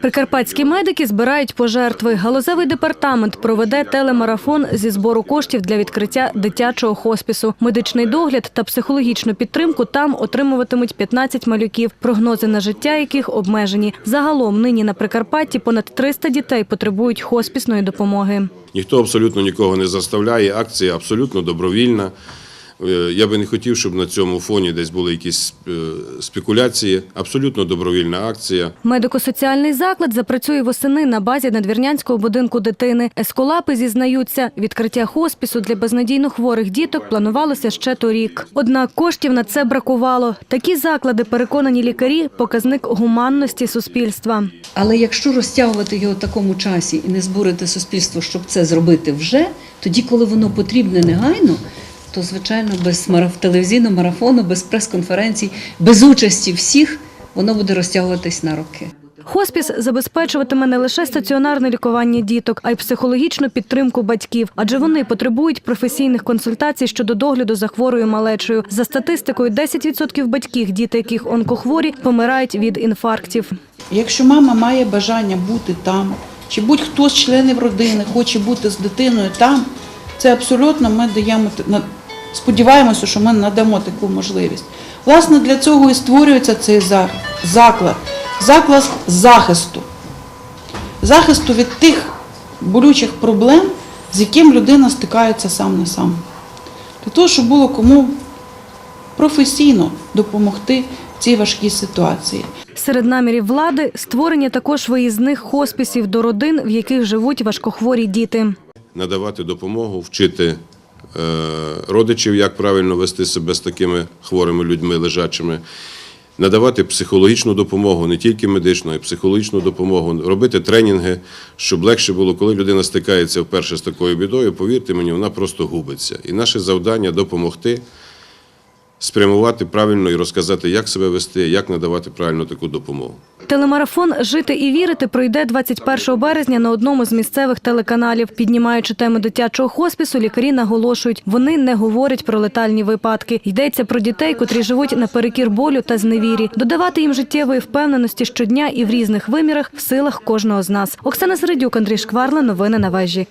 Прикарпатські медики збирають пожертви. Галузевий департамент проведе телемарафон зі збору коштів для відкриття дитячого хоспісу. Медичний догляд та психологічну підтримку там отримуватимуть 15 малюків, прогнози на життя яких обмежені. Загалом нині на Прикарпатті понад 300 дітей потребують хоспісної допомоги. Ніхто абсолютно нікого не заставляє. Акція абсолютно добровільна. Е, Я би не хотів, щоб на цьому фоні десь були якісь е, спекуляції. Абсолютно добровільна акція. Медико-соціальний заклад запрацює восени на базі надвірнянського будинку дитини. Ескулапи зізнаються, відкриття хоспісу для безнадійно хворих діток планувалося ще торік. Однак коштів на це бракувало. Такі заклади, переконані лікарі, показник гуманності суспільства. Але якщо розтягувати його в такому часі і не збурити суспільство, щоб це зробити вже, тоді, коли воно потрібне негайно, то звичайно без мараф- телевізійного марафону, без прес-конференцій, без участі всіх, воно буде розтягуватись на роки. Хоспіс забезпечуватиме не лише стаціонарне лікування діток, а й психологічну підтримку батьків, адже вони потребують професійних консультацій щодо догляду за хворою малечою. За статистикою, 10% батьків, діти яких онкохворі, помирають від інфарктів. Якщо мама має бажання бути там, чи будь-хто з членів родини хоче бути з дитиною там, це абсолютно ми даємо сподіваємося, що ми надамо таку можливість. Власне, для цього і створюється цей заклад, заклад захисту, захисту від тих болючих проблем, з яким людина стикається сам на сам. Для того, щоб було кому професійно допомогти в цій важкій ситуації. Серед намірів влади створення також виїзних хоспісів до родин, в яких живуть важкохворі діти. Надавати допомогу, вчити родичів, як правильно вести себе з такими хворими людьми, лежачими. Надавати психологічну допомогу, не тільки медичну, а й психологічну допомогу, робити тренінги, щоб легше було, коли людина стикається вперше з такою бідою, повірте мені, вона просто губиться. І наше завдання допомогти, спрямувати правильно і розказати, як себе вести, як надавати правильно таку допомогу. Телемарафон Жити і вірити пройде 21 березня на одному з місцевих телеканалів. Піднімаючи теми дитячого хоспісу, лікарі наголошують, вони не говорять про летальні випадки. Йдеться про дітей, котрі живуть наперекір болю та зневірі. Додавати їм життєвої впевненості щодня і в різних вимірах в силах кожного з нас. Оксана Середюк, Андрій Шкварла. Новини на вежі.